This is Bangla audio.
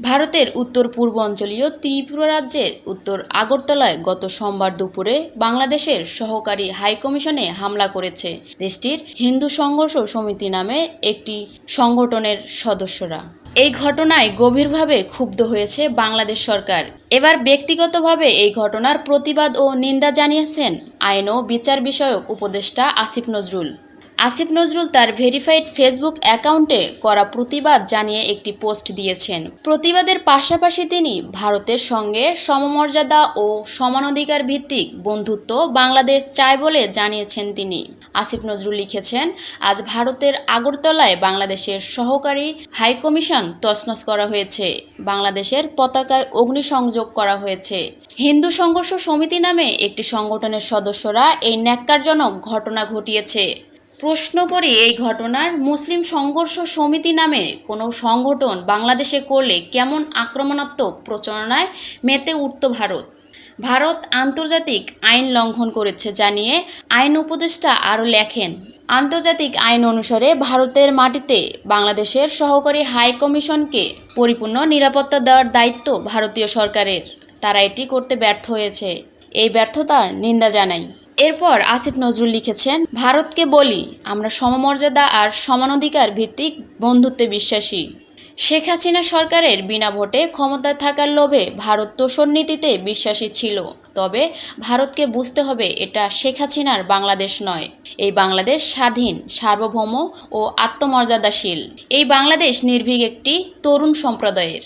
ভারতের উত্তর পূর্বাঞ্চলীয় ত্রিপুরা রাজ্যের উত্তর আগরতলায় গত সোমবার দুপুরে বাংলাদেশের সহকারী হাইকমিশনে হামলা করেছে দেশটির হিন্দু সংঘর্ষ সমিতি নামে একটি সংগঠনের সদস্যরা। এই ঘটনায় গভীরভাবে ক্ষুব্ধ হয়েছে বাংলাদেশ সরকার। এবার ব্যক্তিগতভাবে এই ঘটনার প্রতিবাদ ও নিন্দা জানিয়েছেন আইন ও বিচার বিষয়ক উপদেষ্টা আসিফ নজরুল। আসিফ নজরুল তার ভেরিফাইড ফেসবুক অ্যাকাউন্টে করা প্রতিবাদ জানিয়ে একটি পোস্ট দিয়েছেন। প্রতিবাদের পাশাপাশি তিনি ভারতের সঙ্গে সমমর্যাদা ও সমানাধিকার ভিত্তিক বন্ধুত্ব বাংলাদেশ চায় বলে জানিয়েছেন তিনি। আসিফ নজরুল লিখেছেন, আজ ভারতের আগরতলায় বাংলাদেশের সহকারী হাইকমিশন তছনছ করা হয়েছে। বাংলাদেশের পতাকায় অগ্নিসংযোগ করা হয়েছে। হিন্দু সংঘর্ষ সমিতি নামে একটি সংগঠনের সদস্যরা এই ন্যাক্কারজনক ঘটনা ঘটিয়েছে। প্রশ্ন করি, এই ঘটনার মুসলিম সংঘর্ষ সমিতি নামে কোনো সংগঠন বাংলাদেশে করলে কেমন আক্রমণাত্মক প্রচারণায় মেতে উঠত ভারত? ভারত আন্তর্জাতিক আইন লঙ্ঘন করেছে জানিয়ে আইন উপদেষ্টা আরও লেখেন, আন্তর্জাতিক আইন অনুসারে ভারতের মাটিতে বাংলাদেশের সহকারী হাই কমিশনকে পরিপূর্ণ নিরাপত্তা দেওয়ার দায়িত্ব ভারতীয় সরকারের। তারা এটি করতে ব্যর্থ হয়েছে। এই ব্যর্থতার নিন্দা জানাই। এরপর আসিফ নজরুল লিখেছেন, ভারতকে বলি, আমরা সমমর্যাদা আর সমানাধিকার ভিত্তিক বন্ধুত্বে বিশ্বাসী। শেখ হাসিনা সরকারের বিনা ভোটে ক্ষমতায় থাকার লোভে ভারত তোষর নীতিতে বিশ্বাসী ছিল। তবে ভারতকে বুঝতে হবে এটা শেখ হাসিনার বাংলাদেশ নয়। এই বাংলাদেশ স্বাধীন, সার্বভৌম ও আত্মমর্যাদাশীল। এই বাংলাদেশ নির্ভীক একটি তরুণ সম্প্রদায়ের।